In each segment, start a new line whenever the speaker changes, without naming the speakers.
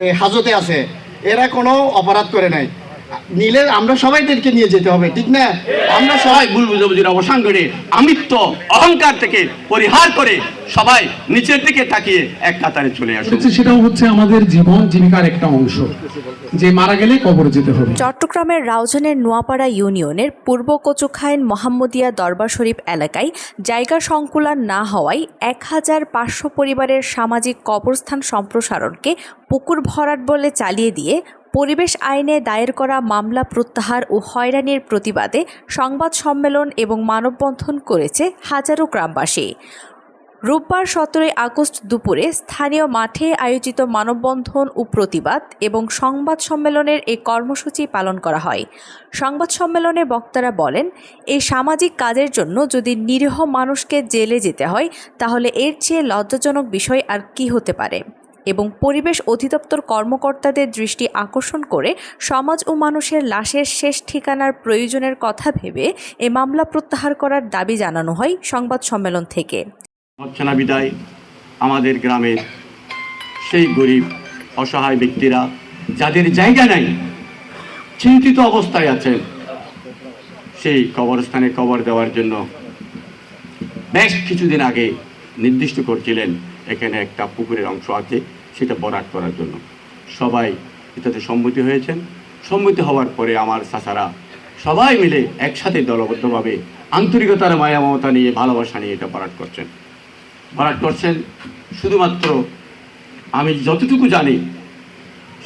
হাজতে আছে। এরা কোনো অপরাধ করে নাই। নিলে আমরা সবাইদেরকে নিয়ে যেতে হবে ঠিক না? আমরা সবাই
সবাই ভুল বুঝাবুঝির অবসান করে আমিত্ব অহংকার থেকে পরিহার করে সবাই নিচের দিকে তাকিয়ে এক কাতারে চলে আসুন।
হচ্ছে সেটাও হচ্ছে আমাদের জীবন জীবিকার একটা অংশ। যে মারা গেলে কবর যেতে হবে।
চট্টগ্রামের রাউজানের নোয়াপাড়া ইউনিয়নের পূর্ব কচুখাইন মোহাম্মদিয়া দরবার শরীফ এলাকায় জায়গা সংকুলান না হওয়ায় এক হাজার পাঁচশো পরিবারের সামাজিক কবরস্থান সম্প্রসারণকে পুকুর ভরাট বলে চালিয়ে দিয়ে পরিবেশ আইনে দায়ের করা মামলা প্রত্যাহার ও হয়রানির প্রতিবাদে সংবাদ সম্মেলন এবং মানববন্ধন করেছে হাজারো গ্রামবাসী। রোববার সতেরোই আগস্ট দুপুরে স্থানীয় মাঠে আয়োজিত মানববন্ধন ও প্রতিবাদ এবং সংবাদ সম্মেলনের এই কর্মসূচি পালন করা হয়। সংবাদ সম্মেলনে বক্তারা বলেন এই সামাজিক কাজের জন্য যদি নিরীহ মানুষকে জেলে যেতে হয়, তাহলে এর চেয়ে লজ্জাজনক বিষয় আর কি হতে পারে? এবং পরিবেশ অধিদপ্তর কর্মকর্তাদের দৃষ্টি আকর্ষণ করে সমাজ ও মানুষের লাশের শেষ ঠিকানার প্রয়োজনের কথা ভেবে এ মামলা প্রত্যাহার করার দাবি জানানো হয় সংবাদ সম্মেলন থেকে।
বিদায়। আমাদের গ্রামের সেই গরিব, অসহায় ব্যক্তিরা যাদের জায়গা নাই, চিন্তিত অবস্থায় আছেন সেই কবরস্থানে কবর দেওয়ার জন্য বেশ কিছুদিন আগে নির্দিষ্ট করছিলেন, এখানে একটা পুকুরের অংশ আছে। সেটা বরাট করার জন্য। সবাই এটাতে সম্মতি হয়েছেন। সম্মতি হওয়ার পরে আমার চাচারা সবাই মিলে একসাথে দলবদ্ধভাবে আন্তরিকতার মায়া মমতা নিয়ে, ভালোবাসা নিয়ে এটা বরাট করছেন। ভরাট করছেন শুধুমাত্র আমি যতটুকু জানি,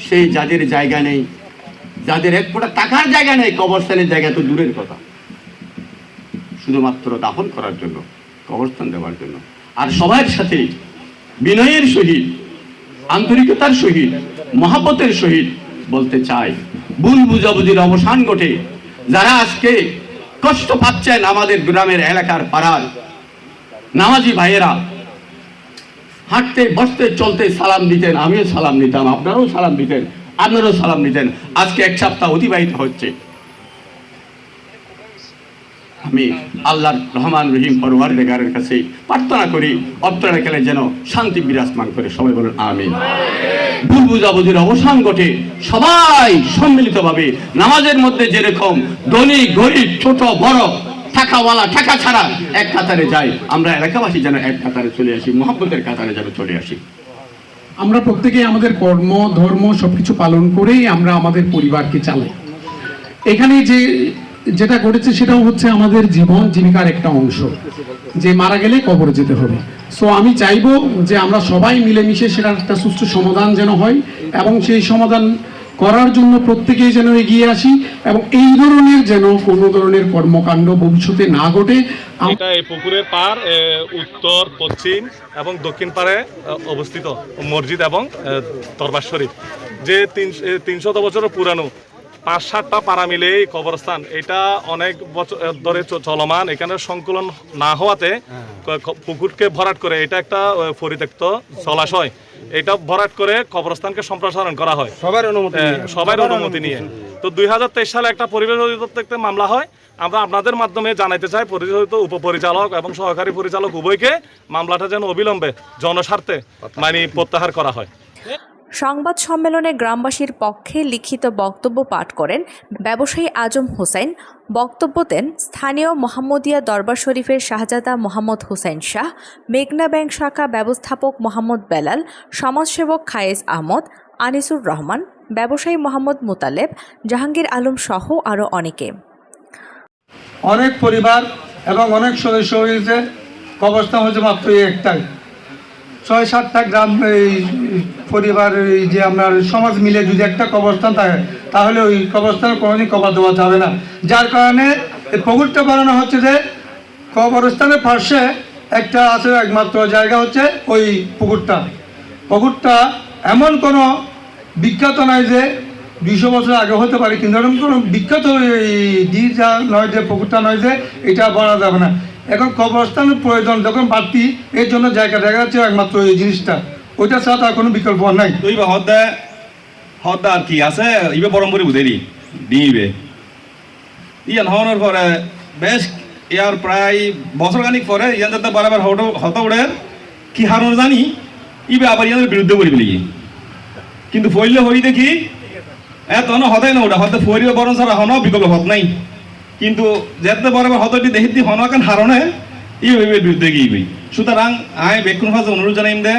সেই যাদের জায়গা নেই, যাদের এক ফোঁটা টাকার জায়গা নেই, কবরস্থানের জায়গা তো দূরের কথা। শুধুমাত্র দাফন করার জন্য, কবরস্থান দেওয়ার জন্য। আর সবার সাথে বিনয়ের সহিত আন্তরিকতার সহিত মহাপতের সহিত বলতে চাই। ভুল বুঝাবুঝির অবসান ঘটে। যারা আজকে কষ্ট পাচ্ছেন আমাদের গ্রামের এলাকার পাড়ার নামাজি ভাইয়েরা, হাঁটতে, বসতে, চলতে সালাম দিতেন, আমিও সালাম দিতাম আপনারাও সালাম দিতেন, আপনারাও সালাম দিতেন আজকে এক সপ্তাহ অতিবাহিত হচ্ছে। আমি আল্লাহর রহমান রহিম পরওয়ার বেগারের কাছে প্রার্থনা করি অত্র এলাকায় যেন শান্তি বিরাজমান করে। সবাই বলুন, আমিন। ভুল বুঝাবুঝির অবসান ঘটে সবাই সম্মিলিতভাবে নামাজের মধ্যে যেরকম ধনী, গরিব, ছোট, বড় টাকাওয়ালা টাকা ছাড়া এক কাতারে যাই আমরা এলাকাবাসী যেন এক কাতারে চলে আসি মোহাম্মতের কাতারে যেন চলে আসি।
আমরা প্রত্যেকে আমাদের কর্ম, ধর্ম সবকিছু পালন করেই আমরা আমাদের পরিবারকে চালাই। এখানে যে যেটা ঘটেছে সেটাও হচ্ছে আমাদের জীবন জীবিকার একটা অংশ, যে মারা গেলে কবর যেতে হবে। সো আমি চাইব যে আমরা সবাই মিলেমিশে সেটার একটা সুষ্ঠু সমাধান যেন হয় এবং সেই সমাধান করার জন্য প্রত্যেকেই যেন এগিয়ে আসি এবং এই ধরনের যেন কোনো ধরনের কর্মকাণ্ড ভবিষ্যতে না ঘটে।
এটা এই পুকুরের পার উত্তর, পশ্চিম এবং দক্ষিণ পারে অবস্থিত মসজিদ এবং দরবার শরীফ। যে তিন তিনশত বছরের পুরানো পাঁচ সাতটা পাড়া মিলে এই কবরস্থান। এটা অনেক বছর ধরে চলমান। এখানে সংকুলন না হওয়াতে ক- পুকুরকে ভরাট করে এটা একটা পরিত্যক্ত জলাশয়। এটা ভরাট করে কবরস্থানকে সম্প্রসারণ করা হয়।
সবার অনুমতি নিয়ে।
সবার অনুমতি নিয়ে। তো দুই হাজার তেইশ সালে একটা পরিবেশ অধিদপ্তর থেকে মামলা হয়। আমরা আপনাদের মাধ্যমে জানাইতে চাই পরিচালিত উপপরিচালক এবং সহকারী পরিচালক উভয়কে মামলাটা যেন অবিলম্বে জনস্বার্থে মানে প্রত্যাহার করা হয়।
সংবাদ সম্মেলনে গ্রামবাসীর পক্ষে লিখিত বক্তব্য পাঠ করেন ব্যবসায়ী আজম হোসেন। বক্তব্য দেন স্থানীয় মোহাম্মদিয়া দরবার শরীফের শাহজাদা মোহাম্মদ হোসেন শাহ, মেঘনা ব্যাংক শাখা ব্যবস্থাপক মোহাম্মদ বেলাল, সমাজসেবক খায়েজ আহমদ, আনিসুর রহমান, ব্যবসায়ী মোহাম্মদ মোতালেব, জাহাঙ্গীর আলম সহ আরও অনেকে।
অনেক পরিবার এবং অনেক সদস্য হয়েছে। কবরস্থান হয়েছে মাত্র একটাই। ছয় সাতটা গ্রাম এই পরিবার, এই যে আমরা সমাজ মিলে যদি একটা কবরস্থান থাকে, তাহলে ওই কবরস্থানে কোনোদিন কবর দেওয়া যাবে না। যার কারণে এই পুকুরটা বানানো হচ্ছে যে, কবরস্থানের পাশে একটা আছে একমাত্র জায়গা হচ্ছে ওই পুকুরটা। পুকুরটা এমন কোনো বিখ্যাত নয় যে, দুইশো বছর আগে হতে পারে, কিন্তু এরকম কোনো বিখ্যাত এই নয় যে, পুকুরটা নয় যে, এটা বলা যাবে না। এখন কবরস্থানের প্রয়োজন, যখন বাড়তি, এর জন্য জায়গা দেখা যাচ্ছে একমাত্র এই জিনিসটা। ওইটা ছাড়া তার কোনো বিকল্প নাই।
তো ইবে হদ্দা হদ্দা আর কি আছে? ইবে বরম্বরী বুঝেরি দিবে ইয়ান হওয়ার পরে, বেশ, ইয়ার প্রায় বছর খানিক পরে ইয়ান যাতে বারবার হতো উড়ে, কি হারণ জানি? ইবে আবার ইয়াদের বিরুদ্ধে বলি বলি কিন্তু ফইলে হই দেখি এত ন হদাই না ওটা হতে ফরিবে বরং ছাড়া হন বিকল্প হত নাই। কিন্তু যেতে বরাবর হতটি দেখিতি হন কান হারণে ই হইবে, বিরুদ্ধে গিয়ে সুতরাং আই বেকুন ভাষা অনুরোধ জানাইম দে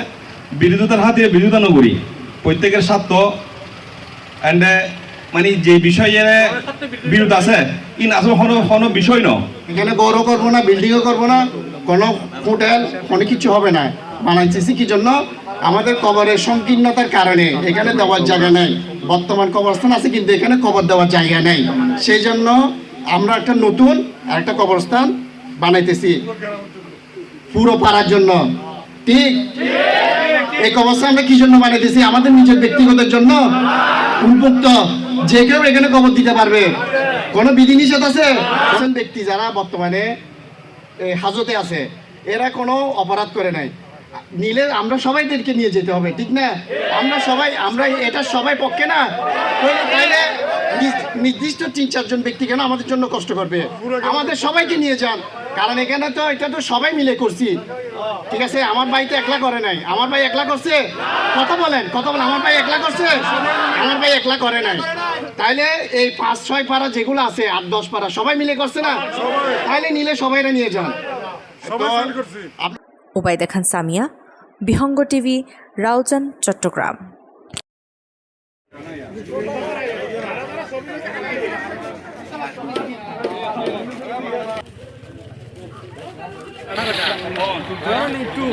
বিরোধিতার হাতে বিরোধিতা নকরি প্রত্যেকের স্বার্থ। এন্ড মানে যে বিষয়ে বিরোধ আছে ইন আসলে হন হন বিষয় ন
এখানে বড় করব না, বিল্ডিংও করব না, কোনো হোটেল, কোনো কিছু হবে না। বানাইতেছি কি জন্য? আমাদের কবরের সংকীর্ণতার কারণে এখানে দেওয়ার জায়গা নেই। বর্তমান কবরস্থান আছে, কিন্তু এখানে কবর দেওয়ার জায়গা নেই। সেই জন্য আমরা একটা নতুন একটা কবরস্থান বানাইতেছি। পুরো পাড়ার জন্য। ঠিক? এই কবরস্থান আমরা কি জন্য বানাইতেছি? আমাদের নিজের ব্যক্তিগতের জন্য। উন্মুক্ত যে কেউ এখানে কবর দিতে পারবে। কোনো বিধিনিষেধ আছে? ব্যক্তি যারা বর্তমানে হাজতে আছে, এরা কোনো অপরাধ করে নাই। নিলে আমরা সবাইদেরকে নিয়ে যেতে হবে, ঠিক না? আমরা সবাই, আমরা এটা সবাই পক্ষে না? তাইলে নির্দিষ্ট তিন চারজন ব্যক্তি কেন আমাদের জন্য কষ্ট করবে? আমাদের সবাইকে নিয়ে যান। কারণ এখানে তো এটা তো সবাই মিলে করছি। ঠিক আছে? আমার ভাই তো একলা করে নাই। আমার ভাই একলা করছে? কথা বলেন কথা বলেন। আমার ভাই একলা করছে? আমার ভাই একলা করে নাই। তাইলে এই পাঁচ ছয় পাড়া যেগুলো আছে আট দশ পাড়া সবাই মিলে করছে না? তাইলে নিলে সবাইরা নিয়ে যান। তো up-
Obaida Khan Samia Bihanga TV Raozan Chattogram. Karena itu,